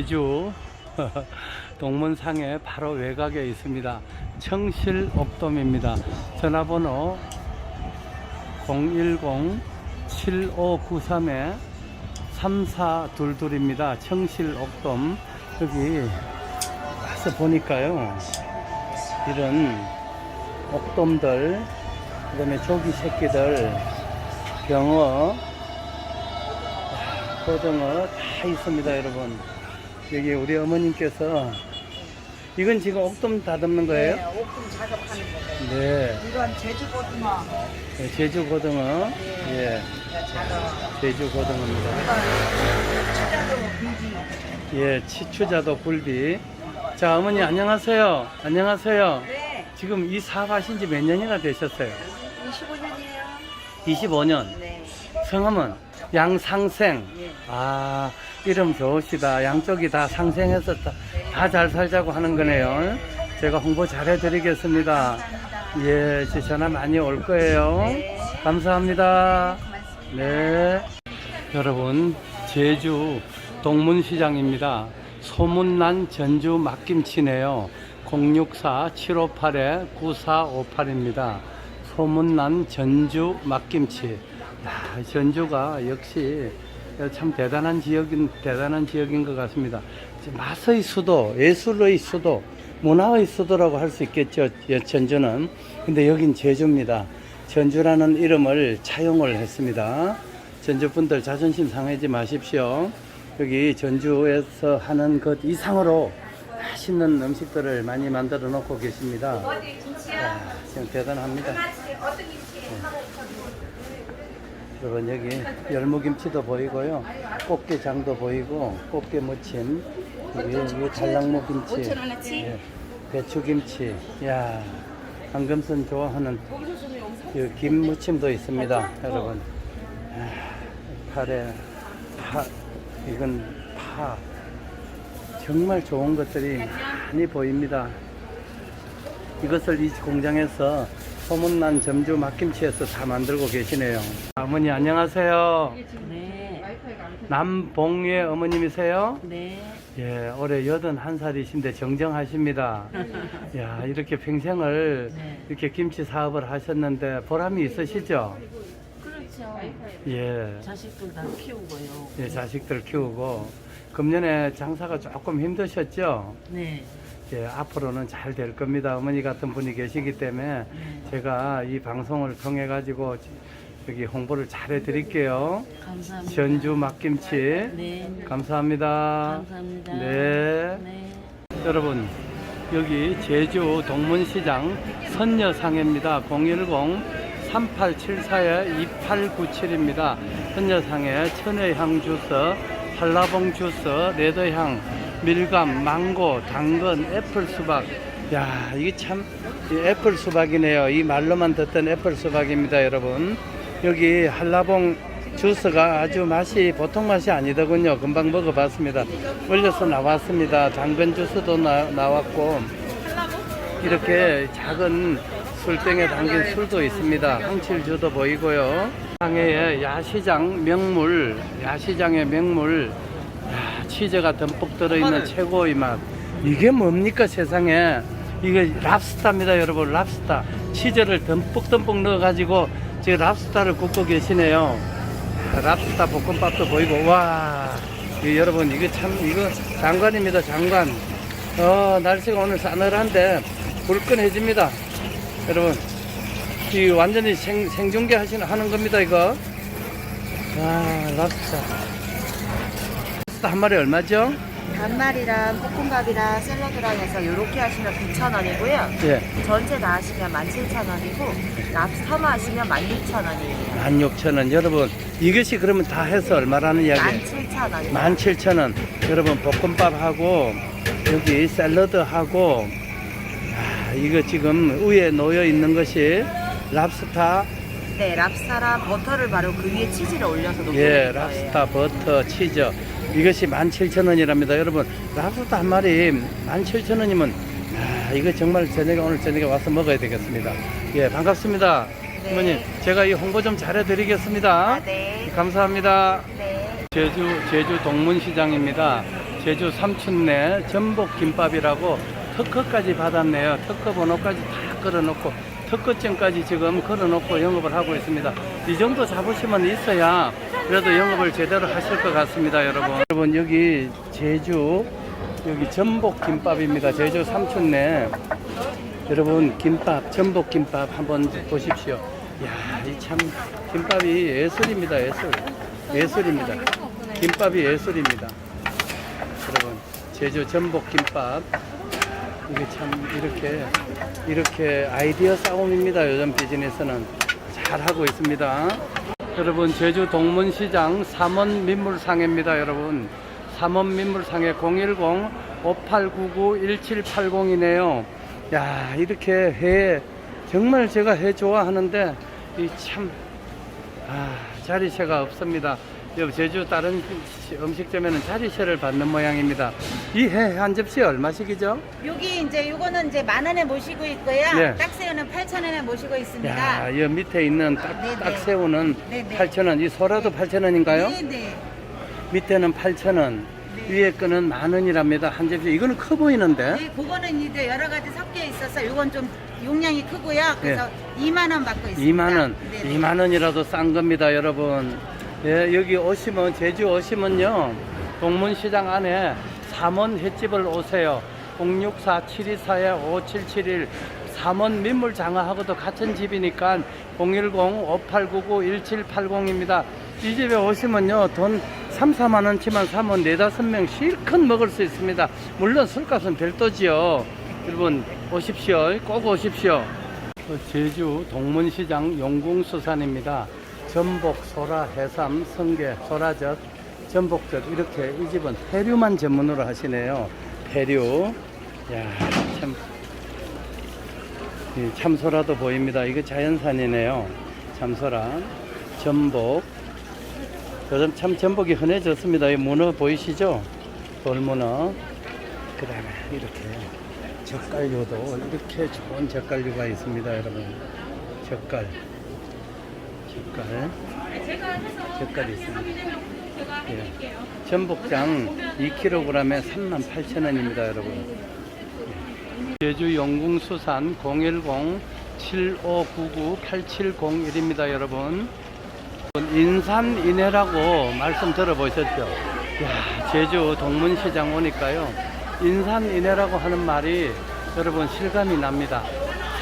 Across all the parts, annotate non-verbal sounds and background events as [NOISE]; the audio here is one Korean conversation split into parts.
제주 [LAUGHS] 동문상의 바로 외곽에 있습니다. 청실옥돔입니다. 전화번호 010-7593에 3422입니다. 청실옥돔. 여기 와서 보니까요. 이런 옥돔들, 그 다음에 조기 새끼들, 병어, 고등어 다 있습니다, 여러분. 여기 우리 어머님께서 이건 지금 옥돔 다듬는 거예요? 네, 옥금 작업하는 거예요. 네. 이건 제주 고등어. 네, 제주 고등어. 예. 네, 작업. 제주 고등어입니다. 이건 추자도 비비. 예, 치추자도 굴비. 자, 어머니 안녕하세요. 안녕하세요. 네, 지금 이 사업 하신 지 몇 년이나 되셨어요? 25년이에요. 25년. 네, 성함은 양상생. 예. 아, 이름 좋으시다. 양쪽이 다 상생해서 다잘 살자고 하는 거네요. 제가 홍보 잘 해드리겠습니다. 예, 제 전화 많이 올 거예요. 네. 감사합니다. 네. 여러분, 제주 동문시장입니다. 소문난 전주 막김치네요. 064-758-9458입니다. 소문난 전주 막김치. 야, 전주가 역시 참 대단한 지역인, 대단한 지역인 것 같습니다. 맛의 수도, 예술의 수도, 문화의 수도라고 할 수 있겠죠. 예, 전주는. 근데 여긴 제주입니다. 전주라는 이름을 차용을 했습니다. 전주 분들 자존심 상하지 마십시오. 여기 전주에서 하는 것 이상으로 맛있는 음식들을 많이 만들어 놓고 계십니다. 야, 지금 대단합니다. 여러분 여기 열무김치도 보이고요. 꽃게장도 보이고 꽃게 무침 여기, 여기 달랑무 김치. 예, 배추김치. 야 황금선 좋아하는 이 김무침도 있습니다 여러분. 아, 파래 파 이건 파. 정말 좋은 것들이 많이 보입니다. 이것을 이 공장에서 소문난 점주 막김치에서 다 만들고 계시네요. 어머니 안녕하세요. 네, 남봉의 어머님이세요? 네. 예, 올해 81살이신데 정정하십니다. [LAUGHS] 야, 이렇게 평생을 네. 이렇게 김치 사업을 하셨는데 보람이 있으시죠? 그렇죠. 예. 자식들 다 키우고요. 예, 자식들 키우고 금년에 장사가 조금 힘드셨죠? 네. 예, 앞으로는 잘 될 겁니다. 어머니 같은 분이 계시기 때문에 네. 제가 이 방송을 통해 가지고 여기 홍보를 잘 해드릴게요. 감사합니다. 전주 막김치 네. 감사합니다. 감사합니다. 네. 네. 여러분 여기 제주 동문시장 선녀상해입니다. 010-3874-2897입니다. 선녀상해 천혜향 주스, 한라봉 주스, 레드향, 밀감, 망고, 당근, 애플 수박. 야, 이게 참이 애플 수박이네요. 이 말로만 듣던 애플 수박입니다, 여러분. 여기 한라봉 주스가 아주 맛이 보통 맛이 아니더군요. 금방 먹어봤습니다. 올려서 나왔습니다. 당근 주스도 나, 나왔고 이렇게 작은 술병에 담긴 술도 있습니다. 황칠주도 보이고요. 상해의 야시장 명물, 야시장의 명물, 야, 치즈가 듬뿍 들어있는 최고의 맛. 이게 뭡니까 세상에? 이게 랍스타입니다, 여러분. 랍스타. 치즈를 듬뿍듬뿍 넣어가지고 지금 랍스타를 굽고 계시네요. 야, 랍스타 볶음밥도 보이고, 와. 이 여러분, 이거 참, 이거 장관입니다, 장관. 어, 날씨가 오늘 싸늘한데 불끈해집니다. 여러분, 이 완전히 생, 생중계 하시는, 하는 겁니다, 이거. 아, 랍스타. 랍스타 한 마리 얼마죠? 반말이랑 볶음밥이랑 샐러드랑 해서 이렇게 하시면 9,000원이고요. 예, 전체 다 하시면 17,000원이고 랍스터만 하시면 16,000원이에요. 16,000원. 여러분, 이것이 그러면 다 해서 얼마라는 이야기? 17,000원. 17,000원. 여러분, 볶음밥하고, 여기 샐러드하고, 아, 이거 지금 위에 놓여 있는 것이 랍스타, 네, 랍스타랑 버터를 바르고 그 위에 치즈를 올려서 녹여낸 예, 거예요. 랍스타, 버터, 치즈. 이것이 17,000원이랍니다. 여러분, 랍스타 한 마리 17,000원이면, 아, 이거 정말 저녁에, 오늘 저녁에 와서 먹어야 되겠습니다. 예, 반갑습니다. 네. 어머님, 제가 이 홍보 좀 잘 해 드리겠습니다. 아, 네. 감사합니다. 네. 제주 제주 동문시장입니다. 제주 삼촌네 전복 김밥이라고 특허까지 받았네요. 특허 번호까지 다 걸어놓고 특허증까지 지금 걸어놓고 영업을 하고 있습니다. 이 정도 잡으시면 있어야 그래도 영업을 제대로 하실 것 같습니다, 여러분. 여러분 여기 제주 여기 전복 김밥입니다. 제주 삼촌네 여러분 김밥 전복 김밥 한번 보십시오. 야, 이 참 김밥이 예술입니다. 예술. 예술입니다. 김밥이 예술입니다. 여러분 제주 전복 김밥 이게 참 이렇게 이렇게 아이디어 싸움입니다. 요즘 비즈니스는 잘 하고 있습니다. 여러분 제주 동문시장 삼원 민물상해입니다. 여러분 삼원 민물상해 010 5899 1780이네요. 야 이렇게 해 정말 제가 해 좋아하는데 이 참 아, 자리세가 없습니다. 제주 다른 음식점에는 자리세를 받는 모양입니다. 이 해 한 접시 얼마씩이죠? 여기 이제 요거는 이제 만 원에 모시고 있고요. 네. 딱새우는 8천 원에 모시고 있습니다. 야, 이 밑에 있는 딱, 네네. 딱 새우는 네네. 8,000원, 이 소라도 8,000원인가요? 네, 네. 밑에는 8,000원, 네. 위에 거는 만 원이랍니다. 한 접시. 이거는 커 보이는데? 네, 그거는 이제 여러 가지 섞여 있어서 요건 좀 용량이 크고요. 그래서 네. 2만 원 받고 있습니다. 2만 원, 네, 2만 원이라도 싼 겁니다, 여러분. 예, 여기 오시면 제주 오시면요, 동문시장 안에 삼원 횟집을 오세요. 064-724-5771 삼원 민물 장어하고도 같은 집이니까 010-5899-1780입니다. 이 집에 오시면요, 돈 3, 4만 원치만 사면 4, 5명 실컷 먹을 수 있습니다. 물론 술값은 별도지요. 여러분, 오십시오. 꼭 오십시오. 그 제주 동문시장 용궁수산입니다. 전복, 소라, 해삼, 성게, 소라젓, 전복젓 이렇게 이 집은 해류만 전문으로 하시네요. 해류. 야, 참. 이 참소라도 보입니다. 이거 자연산이네요. 참소라, 전복. 요즘 참 전복이 흔해졌습니다. 이 문어 보이시죠? 돌문어. 그 다음에 이렇게 젓갈류도 이렇게 좋은 젓갈류가 있습니다, 여러분. 젓갈. 젓갈. 젓갈이 있습니다. 예. 전복장 2kg에 38,000원입니다, 여러분. 예. 제주 영궁수산 010-7599-8701입니다, 여러분. 인산인해라고 말씀 들어보셨죠? 야, 제주 동문시장 오니까요. 인산인해라고 하는 말이 여러분 실감이 납니다.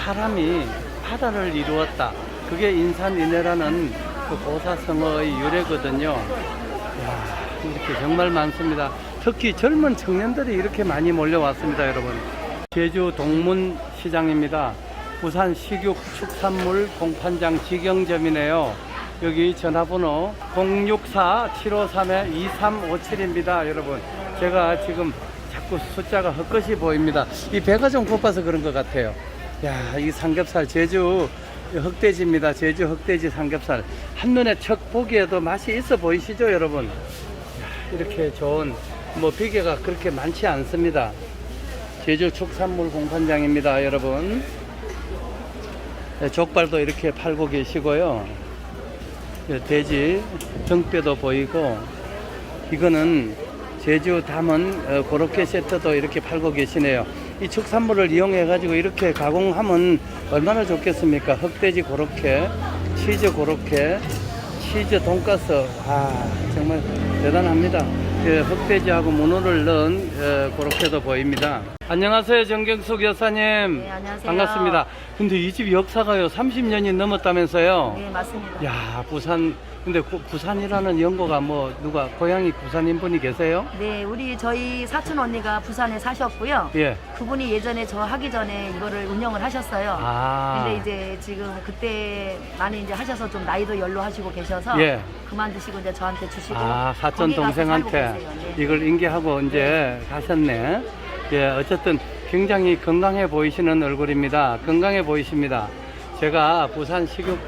사람이 바다를 이루었다. 그게 인산인해라는 그 고사성어의 유래거든요. 야, 이렇게 정말 많습니다. 특히 젊은 청년들이 이렇게 많이 몰려왔습니다, 여러분. 제주 동문시장입니다. 부산 식육 축산물 공판장 직영점이네요. 여기 전화번호 064-753-2357입니다, 여러분. 제가 지금 자꾸 숫자가 헛것이 보입니다. 이 배가 좀 고파서 그런 것 같아요. 야, 이 삼겹살 제주 흑돼지입니다. 제주 흑돼지 삼겹살. 한눈에 척 보기에도 맛이 있어 보이시죠, 여러분? 야, 이렇게 좋은 뭐 비계가 그렇게 많지 않습니다. 제주 축산물 공판장입니다, 여러분. 네, 족발도 이렇게 팔고 계시고요. 예, 돼지 등뼈도 보이고 이거는 제주 담은 어, 고로케 세트도 이렇게 팔고 계시네요. 이 축산물을 이용해 가지고 이렇게 가공하면 얼마나 좋겠습니까? 흑돼지 고로케, 치즈 고로케, 치즈 돈가스. 아 정말 대단합니다. 그 흑돼지하고 문어를 넣은 어, 고로케도 보입니다. 안녕하세요 정경숙 여사님. 네, 안녕하세요. 반갑습니다. 근데 이 집 역사가요 30년이 넘었다면서요? 네, 맞습니다. 야 부산 근데 구- 부산이라는 연고가 뭐 누가 고향이 부산인 분이 계세요? 네, 우리 저희 사촌 언니가 부산에 사셨고요. 예. 그분이 예전에 저 하기 전에 이거를 운영을 하셨어요. 아. 근데 이제 지금 그때 많이 이제 하셔서 좀 나이도 연로 하시고 계셔서 예. 그만두시고 이제 저한테 주시고 아 사촌 동생한테. 네. 이걸 인계하고 이제 가셨네. 예 어쨌든 굉장히 건강해 보이시는 얼굴입니다. 건강해 보이십니다. 제가 부산 식육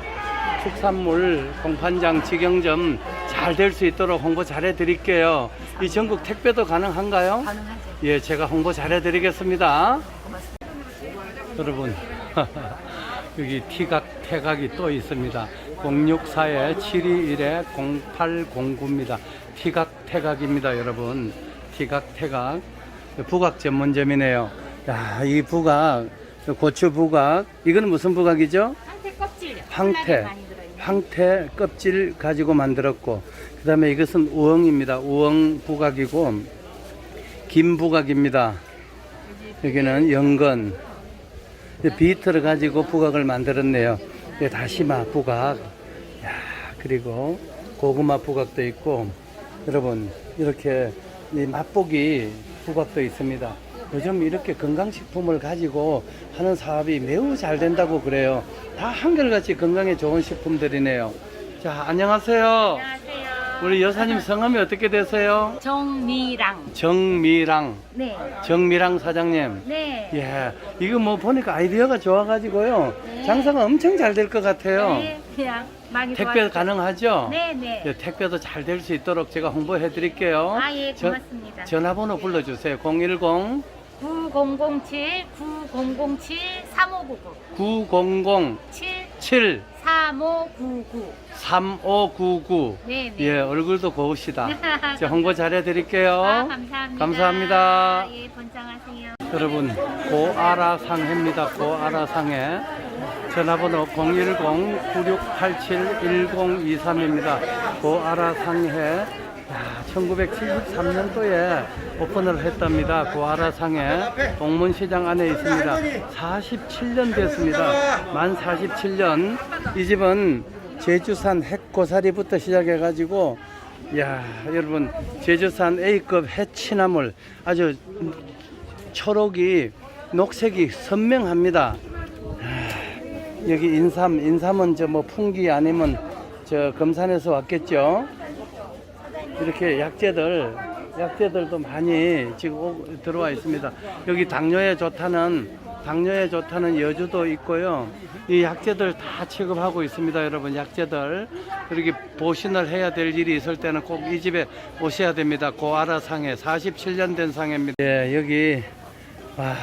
축산물 공판장 직영점 잘 될 수 있도록 홍보 잘해 드릴게요. 이 전국 택배도 가능한가요? 가능하죠. 예, 제가 홍보 잘해 드리겠습니다. 고맙습니다. 여러분 [LAUGHS] 여기 티각 태각이 또 있습니다 064에 721에 0809입니다 티각 태각입니다 여러분 기각태각 부각 전문점이네요. 야, 이 부각, 고추 부각, 이거는 무슨 부각이죠? 황태 껍질. 황태. 황태 껍질 가지고 만들었고, 그 다음에 이것은 우엉입니다. 우엉 부각이고, 김 부각입니다. 여기는 연근, 비트를 가지고 부각을 만들었네요. 예, 다시마 부각, 야, 그리고 고구마 부각도 있고, 여러분, 이렇게 이 맛보기 부각도 있습니다. 요즘 이렇게 건강식품을 가지고 하는 사업이 매우 잘 된다고 그래요. 다 한결같이 건강에 좋은 식품들이네요. 자, 안녕하세요. 우리 여사님 성함이 어떻게 되세요? 정미랑. 정미랑, 네. 정미랑 사장님. 네. 예, 이거 뭐 보니까 아이디어가 좋아가지고요. 네. 장사가 엄청 잘 될 것 같아요. 네. 그냥 많이 택배 도와주세요. 가능하죠? 네, 네. 예, 택배도 잘 될 수 있도록 제가 홍보해 드릴게요. 아, 예, 고맙습니다. 전화번호 불러주세요. 010 9007 9007 3599 900 7 7 3599. 3599. 네, 네. 예, 얼굴도 고우시다. [LAUGHS] 제가 홍보 잘해 드릴게요. 아, 감사합니다. 감사합니다. 예, 번창하세요. 여러분, 고아라상해입니다. 고아라상해. 전화번호 010-9687-1023입니다. 고아라상해. 1973년도에 오픈을 했답니다. 고아라상해 동문시장 안에 있습니다. 47년 됐습니다. 만 47년. 이 집은 제주산 핵고사리부터 시작해가지고 야 여러분 제주산 A급 해치나물 아주 초록이 녹색이 선명합니다. 아, 여기 인삼 인삼은 저 뭐 풍기 아니면 저 금산에서 왔겠죠. 이렇게 약재들 약재들도 많이 지금 오- 들어와 있습니다. 여기 당뇨에 좋다는 당뇨에 좋다는 여주도 있고요. 이 약재들 다 취급하고 있습니다, 여러분. 약재들 이렇게 보신을 해야 될 일이 있을 때는 꼭 이 집에 오셔야 됩니다. 고아라 상해 47년 된 상해입니다. 예, 여기 와,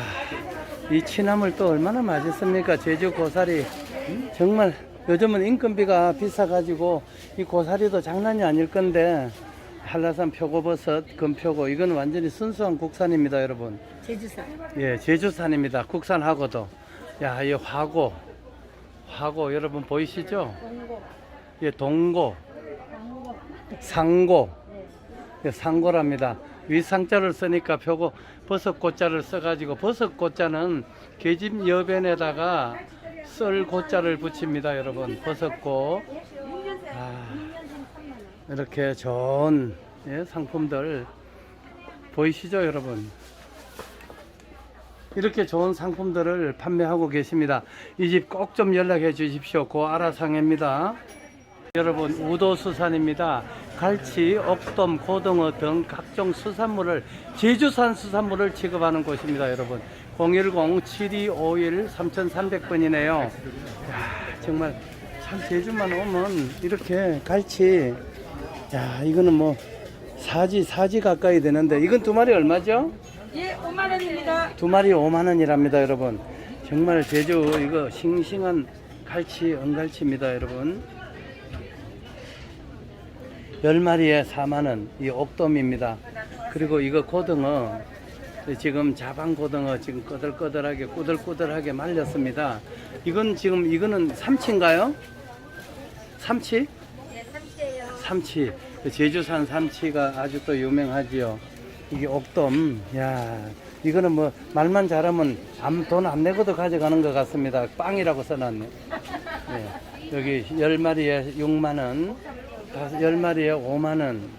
이 취나물 또 얼마나 맛있습니까? 제주 고사리 정말 요즘은 인건비가 비싸가지고 이 고사리도 장난이 아닐 건데 한라산 표고버섯, 금표고 이건 완전히 순수한 국산입니다, 여러분. 제주산. 예, 제주산입니다. 국산하고도. 야, 이 화고, 화고 여러분 보이시죠? 예, 동고, 상고, 예, 상고랍니다. 위상자를 쓰니까 표고 버섯 고자를 써가지고 버섯 고자는 계집 여변에다가 썰 고자를 붙입니다, 여러분. 버섯고. 아, 이렇게 좋은 예, 상품들 보이시죠, 여러분? 이렇게 좋은 상품들을 판매하고 계십니다. 이 집 꼭 좀 연락해 주십시오. 고아라상입니다. 여러분 우도수산입니다. 갈치, 옥돔, 고등어 등 각종 수산물을 제주산 수산물을 취급하는 곳입니다. 여러분 010-7251-3300번이네요. 정말 참 제주만 오면 이렇게 갈치 야 이거는 뭐 사지 사지 가까이 되는데 이건 두 마리 얼마죠? 예, 5만 원입니다. 두 마리 5만 원이랍니다, 여러분. 정말 제주 이거 싱싱한 갈치, 은갈치입니다, 여러분. 열 마리에 4만 원, 이 옥돔입니다. 그리고 이거 고등어, 지금 자방 고등어 지금 꺼들꺼들하게 꾸들꾸들하게 말렸습니다. 이건 지금 이거는 삼치인가요? 삼치? 삼치 그 제주산 삼치가 아주 또 유명하지요. 이게 옥돔. 야 이거는 뭐 말만 잘하면 돈안 내고도 가져가는 것 같습니다. 빵이라고 써놨네. 예. 여기 열 마리에 6만 원 다섯 열 마리에 5만 원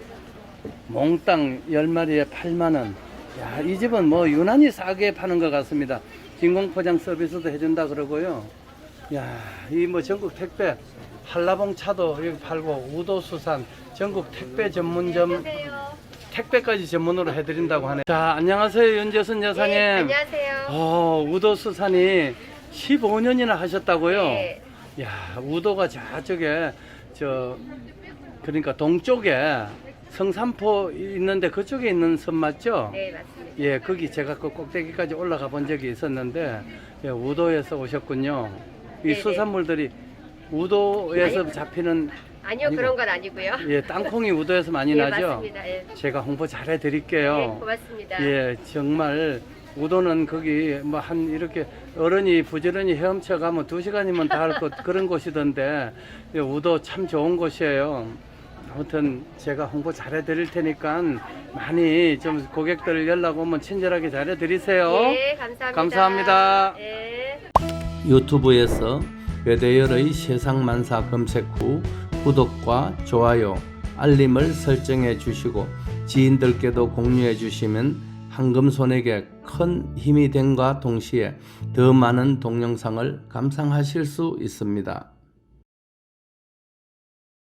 몽땅 열 마리에 8만 원. 야, 이 집은 뭐 유난히 싸게 파는 것 같습니다. 진공 포장 서비스도 해준다 그러고요. 야, 이 뭐 전국 택배 한라봉 차도 여기 팔고 우도수산 전국 택배 전문점 택배까지 전문으로 해드린다고 하네. 자, 안녕하세요 윤재순 여사님. 네, 안녕하세요. 어, 우도수산이 15년이나 하셨다고요? 네. 야, 우도가 저쪽에 저 그러니까 동쪽에 성산포 있는데 그쪽에 있는 섬 맞죠? 네, 맞습니다. 예, 거기 제가 그 꼭대기까지 올라가 본 적이 있었는데 예, 우도에서 오셨군요. 이 네네. 수산물들이 우도에서 아니, 잡히는 아니요 아니고. 그런 건 아니고요. 예, 땅콩이 우도에서 많이 예, 나죠? 맞습니다. 예. 제가 홍보 잘해 예, 드릴게요. 고맙습니다. 예, 정말 우도는 거기 뭐 한 이렇게 어른이 부지런히 헤엄쳐 가면 두 시간이면 다 할 것 [LAUGHS] 그런 곳이던데 예, 우도 참 좋은 곳이에요. 아무튼 제가 홍보 잘해 드릴 테니까 많이 좀 고객들 연락 오면 친절하게 잘해 드리세요. 예, 감사합니다. 감사합니다. 예. 유튜브에서 외대열의 세상만사 검색 후 구독과 좋아요, 알림을 설정해 주시고 지인들께도 공유해 주시면 황금손에게 큰 힘이 됨과 동시에 더 많은 동영상을 감상하실 수 있습니다.